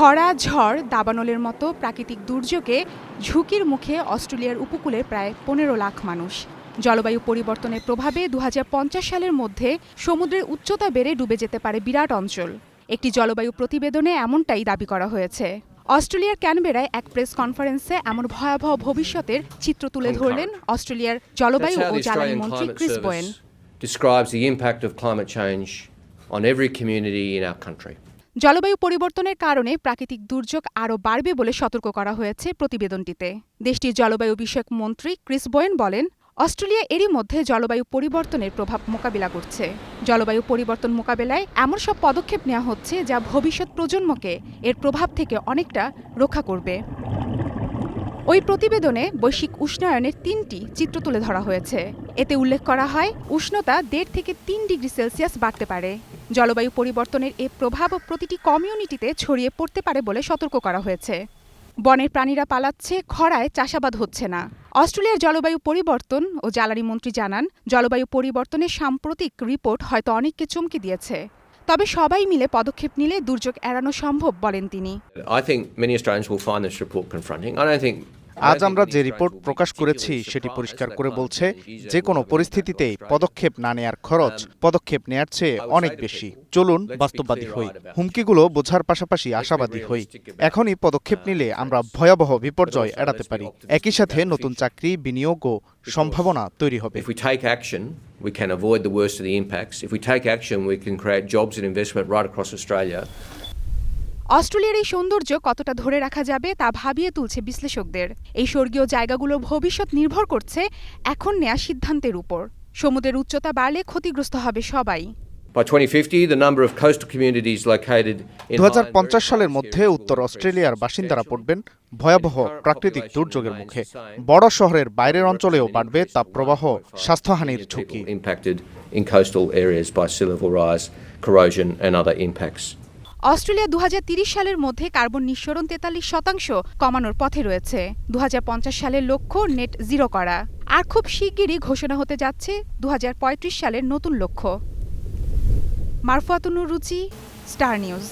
খরা ঝড় দাবানলের মতো প্রাকৃতিক দুর্যোগে ঝুঁকির মুখে অস্ট্রেলিয়ার উপকূলের প্রায় পনেরো লাখ মানুষ। জলবায়ু পরিবর্তনের প্রভাবে দু হাজার পঞ্চাশ সালের মধ্যে সমুদ্রের উচ্চতা বেড়ে ডুবে যেতে পারে বিরাট অঞ্চল। একটি জলবায়ু প্রতিবেদনে এমনটাই দাবি করা হয়েছে। অস্ট্রেলিয়ার ক্যানবেরায় এক প্রেস কনফারেন্সে এমন ভয়াবহ ভবিষ্যতের চিত্র তুলে ধরলেন অস্ট্রেলিয়ার জলবায়ু ও জ্বালানি মন্ত্রী Chris Bowen. describes the impact of climate change on every community in our country. জলবায়ু পরিবর্তনের কারণে প্রাকৃতিক দুর্যোগ আরও বাড়বে বলে সতর্ক করা হয়েছে প্রতিবেদনটিতে। দেশটির জলবায়ু বিষয়ক মন্ত্রী ক্রিস বোয়েন বলেন, অস্ট্রেলিয়া এরই মধ্যে জলবায়ু পরিবর্তনের প্রভাব মোকাবিলা করছে। জলবায়ু পরিবর্তন মোকাবেলায় এমন সব পদক্ষেপ নেওয়া হচ্ছে যা ভবিষ্যৎ প্রজন্মকে এর প্রভাব থেকে অনেকটা রক্ষা করবে। ওই প্রতিবেদনে বৈশ্বিক উষ্ণায়নের তিনটি চিত্র তুলে ধরা হয়েছে। এতে উল্লেখ করা হয়, উষ্ণতা দেড় থেকে তিন ডিগ্রি সেলসিয়াস বাড়তে পারে। জলবায়ু পরিবর্তনের এ প্রভাব প্রতিটি কমিউনিটিতে ছড়িয়ে পড়তে পারে বলে সতর্ক করা হয়েছে। বনের প্রাণীরা পালাচ্ছে, খরায় চাষাবাদ হচ্ছে না। অস্ট্রেলিয়ার জলবায়ু পরিবর্তন ও জ্বালানি মন্ত্রী জানান, জলবায়ু পরিবর্তনের সাম্প্রতিক রিপোর্ট হয়তো অনেককে চমকে দিয়েছে। তবে সবাই মিলে পদক্ষেপ নিলে দুর্যোগ এড়ানো সম্ভব বলেন তিনি. আজ আমরা যে রিপোর্ট প্রকাশ করেছি সেটি পরিষ্কার করে বলছে যে কোনো পরিস্থিতিতেই পদক্ষেপ না নেয়ার খরচ পদক্ষেপ নেয়ার চেয়ে অনেক বেশি। চলুন বাস্তববাদী হই। হুমকিগুলো বোঝার পাশাপাশি আশাবাদী হই। এখনই পদক্ষেপ নিলে আমরা ভয়াবহ বিপর্যয় এড়াতে পারি। একই সাথে নতুন চাকরি বিনিয়োগ ও সম্ভাবনা তৈরি হবে। We can avoid the worst of the impacts. If we take action, we can create jobs and investment right across Australia. অস্ট্রেলিয়ার এই সৌন্দর্য কতটা ধরে রাখা যাবে তা ভাবিয়ে তুলছে বিশ্লেষকদের। এই স্বর্গীয় জায়গাগুলোর ভবিষ্যৎ নির্ভর করছে এখন নেয়া সিদ্ধান্তের উপর। সমুদ্রের উচ্চতা বাড়লে ক্ষতিগ্রস্ত হবে সবাই। By 2050, the number of coastal communities located in দু high and very সালের মধ্যে উত্তর অস্ট্রেলিয়ার বাসিন্দারা পড়বেন ভয়াবহ প্রাকৃতিক দুর্যোগের মুখে। বড় শহরের বাইরের অঞ্চলেও বাড়বে তাপপ্রবাহ স্বাস্থ্যহানির Million ঝুঁকি। অস্ট্রেলিয়া দু সালের মধ্যে কার্বন নিঃসরণ তেতাল্লিশ শতাংশ কমানোর পথে রয়েছে। দু হাজার পঞ্চাশ সালের লক্ষ্য নেট জিরো করা। আর খুব শিগগিরই ঘোষণা হতে যাচ্ছে দু হাজার পঁয়ত্রিশ সালের নতুন লক্ষ্য। মারফাতুনুর রুচি স্টার নিউজ।